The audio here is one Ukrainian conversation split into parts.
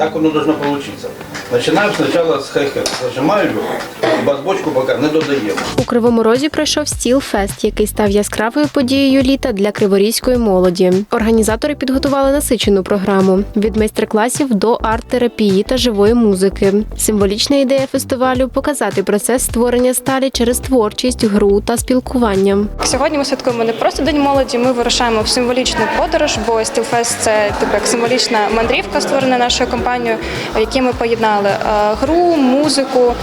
Так воно должно получиться. Начинаем сначала с хай-хет. Зажимаю його, і бас-бочку поки не додаємо. У Кривому Розі пройшов стіл-фест, який став яскравою подією літа для криворізької молоді. Організатори підготували насичену програму від майстер-класів до арт-терапії та живої музики. Символічна ідея фестивалю показати процес створення сталі через творчість, гру та спілкування. Сьогодні ми святкуємо не просто День молоді, ми вирушаємо в символічну подорож, бо Стілфест це типу як символічна мандрівка, створена нашою компанією, в якій ми поєднали е, гру, музику,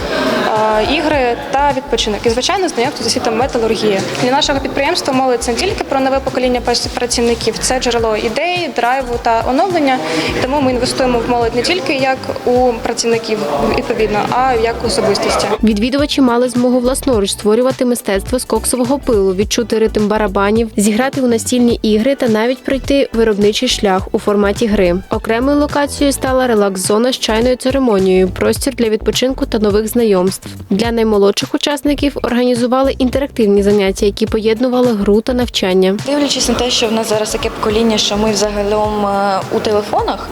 е, ігри відпочинок. І звичайно, знайомство з світом металургії. Для нашого підприємства молодь це не тільки про нове покоління працівників, це джерело ідей, драйву та оновлення. Тому ми інвестуємо в молодь не тільки як у працівників відповідно, а як особистості. Відвідувачі мали змогу власноруч створювати мистецтво з коксового пилу, відчути ритм барабанів, зіграти у настільні ігри та навіть пройти виробничий шлях у форматі гри. Окремою локацією стала релакс-зона з чайною церемонією, простір для відпочинку та нових знайомств. Для наймолодших учасників організували інтерактивні заняття, які поєднували гру та навчання. Дивлячись на те, що в нас зараз таке покоління, що ми взагалом е, у телефонах,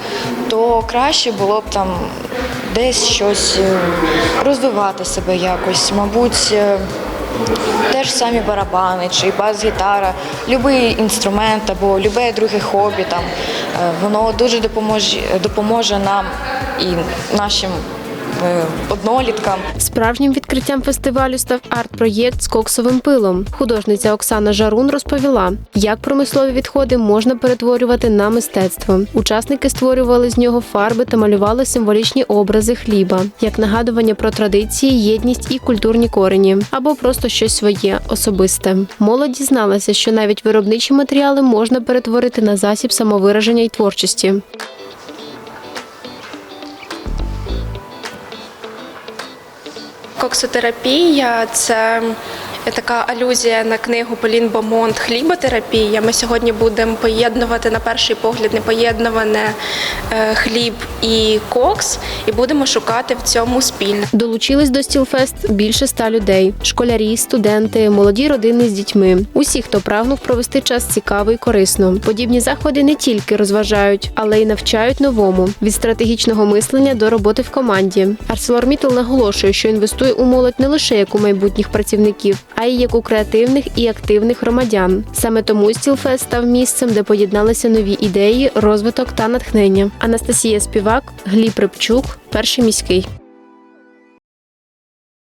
то краще було б там десь щось е, розвивати себе якось, мабуть. е, Теж самі барабани чи бас-гітара, будь-який інструмент або любе друге хобі, там, воно дуже допоможе, допоможе нам і нашим одноліткам. Справжнім відкриттям фестивалю став арт-проєкт з коксовим пилом. Художниця Оксана Жарун розповіла, як промислові відходи можна перетворювати на мистецтво. Учасники створювали з нього фарби та малювали символічні образи хліба, як нагадування про традиції, єдність і культурні корені, або просто щось своє особисте. Молодь дізналася, що навіть виробничі матеріали можна перетворити на засіб самовираження і творчості. Коксотерапія це така алюзія на книгу Полін Бомонт Хліботерапія. Ми сьогодні будемо поєднувати на перший погляд непоєднуване е, хліб і кокс, і будемо шукати в цьому спільне. Долучились до стілфест більше ста людей: школярі, студенти, молоді родини з дітьми. Усі, хто прагнув провести час цікаво і корисно. Подібні заходи не тільки розважають, але й навчають новому від стратегічного мислення до роботи в команді. ArcelorMittal наголошує, що інвестує у молодь не лише як у майбутніх працівників, а й як у креативних і активних громадян. Саме тому стілфест став місцем, де поєдналися нові ідеї, розвиток та натхнення. Анастасія Співак, Гліб Рибчук, перший міський.